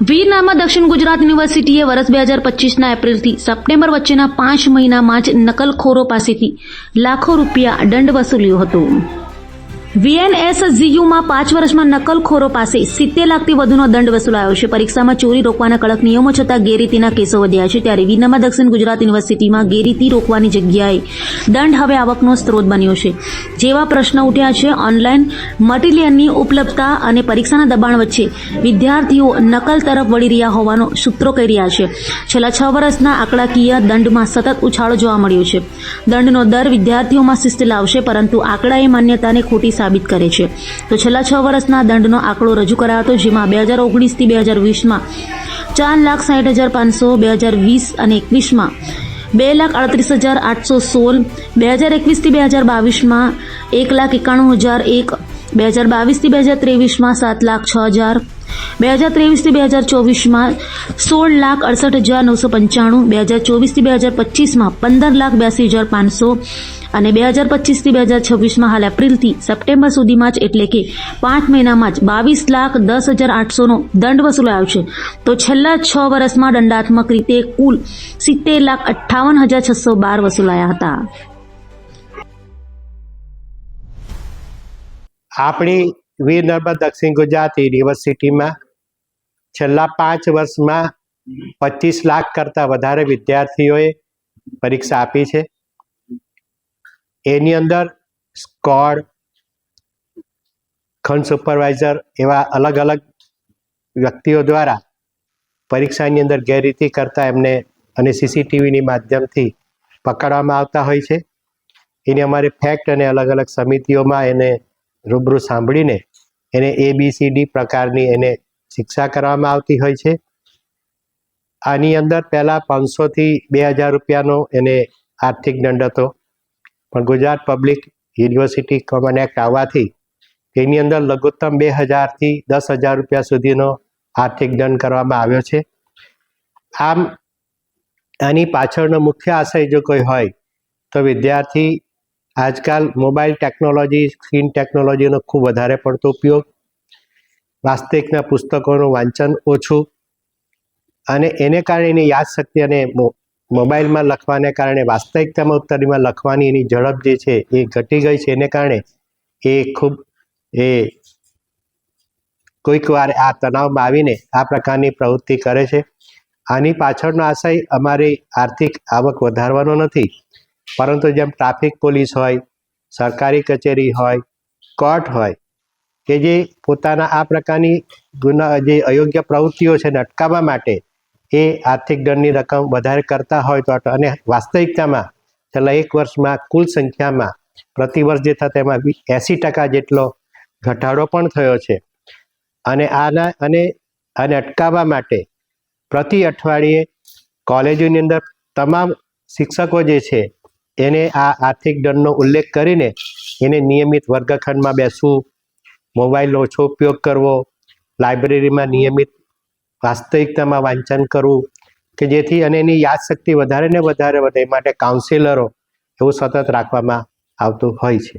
વીરનામાં દક્ષિણ ગુજરાત યુનિવર્સિટીએ વર્ષ બે હજાર પચીસના એપ્રિલથી સપ્ટેમ્બર વચ્ચેના પાંચ મહિનામાં જ નકલખોરો પાસેથી લાખો રૂપિયા દંડ વસૂલ્યો હતો. વીએનએસજીયુમાં પાંચ વર્ષમાં નકલખોરો પાસે સિત્તેર લાખથી વધુનો દંડ વસૂલાયો છે. પરીક્ષામાં ચોરી રોકવાના કડક નિયમો છતાં ગેરરીતિના કેસો વધ્યા છે. ત્યારે વીરનામાં દક્ષિણ ગુજરાત યુનિવર્સિટીમાં ગેરરીતિ રોકવાની જગ્યાએ દંડ હવે આવકનો સ્ત્રોત બન્યો છે. જેવા પ્રશ્ન ઉઠ્યા છે, ઓનલાઈન મટીરિયલની ઉપલબ્ધતા અને પરીક્ષાના દબાણ વચ્ચે વિદ્યાર્થીઓ નકલ તરફ વળી રહ્યા હોવાનો સૂત્રો કહી રહ્યા છે. છેલ્લા છ વર્ષના આંકડાકીય દંડમાં સતત ઉછાળો જોવા મળ્યો છે. દંડનો દર વિદ્યાર્થીઓમાં શિસ્ત લાવશે, પરંતુ આંકડાએ માન્યતાને ખોટી સાબિત કરે છે તો છેલ્લા છ વર્ષના દંડનો આંકડો રજૂ કરાયો હતો જેમાં બે હજાર ઓગણીસથી બે હજાર વીસમાં ચાર લાખ સાઠ હજાર પાંચસો બે હજાર વીસ અને એકવીસમાં બે લાખ અડત્રીસ હજાર આઠસો સોળ બે હજાર એકવીસથી બે હજાર બાવીસમાં એક લાખ એકાણું હજાર એક બે હજાર બાવીસથી બે હજાર ત્રેવીસમાં સાત લાખ છ હજાર બે હજાર ત્રેવીસથી બે હજાર ચોવીસમાં સોળ લાખ અડસઠ હજાર નવસો પંચાણું બે હજાર ચોવીસથી બે હજાર પચીસમાં પંદર લાખ બ્યાસી હજાર પાંચસો અને બે હજાર પચીસથી બે હજાર છવ્વીસમાં હાલ એપ્રિલથી સપ્ટેમ્બર સુધીમાં જ એટલે કે પાંચ મહિનામાં જ બાવીસ લાખ દસ હજાર આઠસોનો દંડ વસૂલાયો છે. તો છેલ્લા છ વર્ષમાં દંડાત્મક રીતે કુલ સિત્તેર લાખ અઠ્ઠાવન હજાર છસો બાર વસૂલાયા હતા. આપણી વીર નર્મદ દક્ષિણ ગુજરાત યુનિવર્સિટીમાં છેલ્લા પાંચ વર્ષમાં પચીસ લાખ કરતાં વધારે વિદ્યાર્થીઓએ પરીક્ષા આપી છે. એની અંદર સ્કોડ, ખંડ સુપરવાઇઝર એવા અલગ અલગ વ્યક્તિઓ દ્વારા પરીક્ષાની અંદર ગેરરીતિ કરતા એમને અને સીસીટીવીની માધ્યમથી પકડવામાં આવતા હોય છે. એની અમારી ફેક્ટ અને અલગ અલગ સમિતિઓમાં એને રૂબરૂ સાંભળીને એને એ બી સી ડી પ્રકારની એને શિક્ષા કરવામાં આવતી હોય છે. આની અંદર પહેલાં પાંચસોથી બે હજાર રૂપિયાનો એને આર્થિક દંડ હતો. પણ Gujarat public university common act આવવાથી તેની અંદર લઘુત્તમ બે હજારથી દસ હજાર રૂપિયા સુધીનો આર્થિક દંડ કરવામાં આવ્યો છે. આમ, આની પાછળનો મુખ્ય આશય જો કોઈ હોય, તો વિદ્યાર્થી આજકાલ મોબાઈલ ટેકનોલોજી, સ્ક્રીન ટેકનોલોજીનો ખૂબ વધારે પડતો ઉપયોગ, વાસ્તવિકના પુસ્તકોનું વાંચન ઓછું, અને એને કારણે એની યાદશક્તિ અને મોબાઈલમાં લખવાને કારણે, વાસ્તવિકતામાં ઉત્તરીમાં લખવાની એની ઝડપ જે છે એ ઘટી ગઈ છે. એને કારણે એ ખૂબ, એ કોઈક વાર આ તણાવમાં આવીને આ પ્રકારની પ્રવૃત્તિ કરે છે. આની પાછળનો આશય અમારી આર્થિક આવક વધારવાનો નથી. પરંતુ જેમ ટ્રાફિક પોલીસ હોય, સરકારી કચેરી હોય, કોર્ટ હોય, કે જે પોતાના આ પ્રકારની ગુના, જે અયોગ્ય પ્રવૃત્તિઓ છે અટકાવવા માટે એ આર્થિક દંડની રકમ વધારે કરતા હોય તો અને વાસ્તવિકતામાં છેલ્લા એક વર્ષમાં કુલ સંખ્યામાં પ્રતિવર્ષ જે થતા એમાં એંસી ટકા જેટલો ઘટાડો પણ થયો છે. અને આના અને આને અટકાવવા માટે પ્રતિ અઠવાડિયે કોલેજોની અંદર તમામ શિક્ષકો જે છે, એને આ આર્થિક દંડનો ઉલ્લેખ કરીને એને નિયમિત વર્ગખંડમાં બેસવું, મોબાઈલનો ઓછો ઉપયોગ કરવો, લાઇબ્રેરીમાં નિયમિત વાસ્તવિકતામાં વાંચન કરવું કે જેથી અને એની યાદશક્તિ વધારે ને વધારે વધે એ માટે કાઉન્સિલરો એવું સતત રાખવામાં આવતું હોય છે.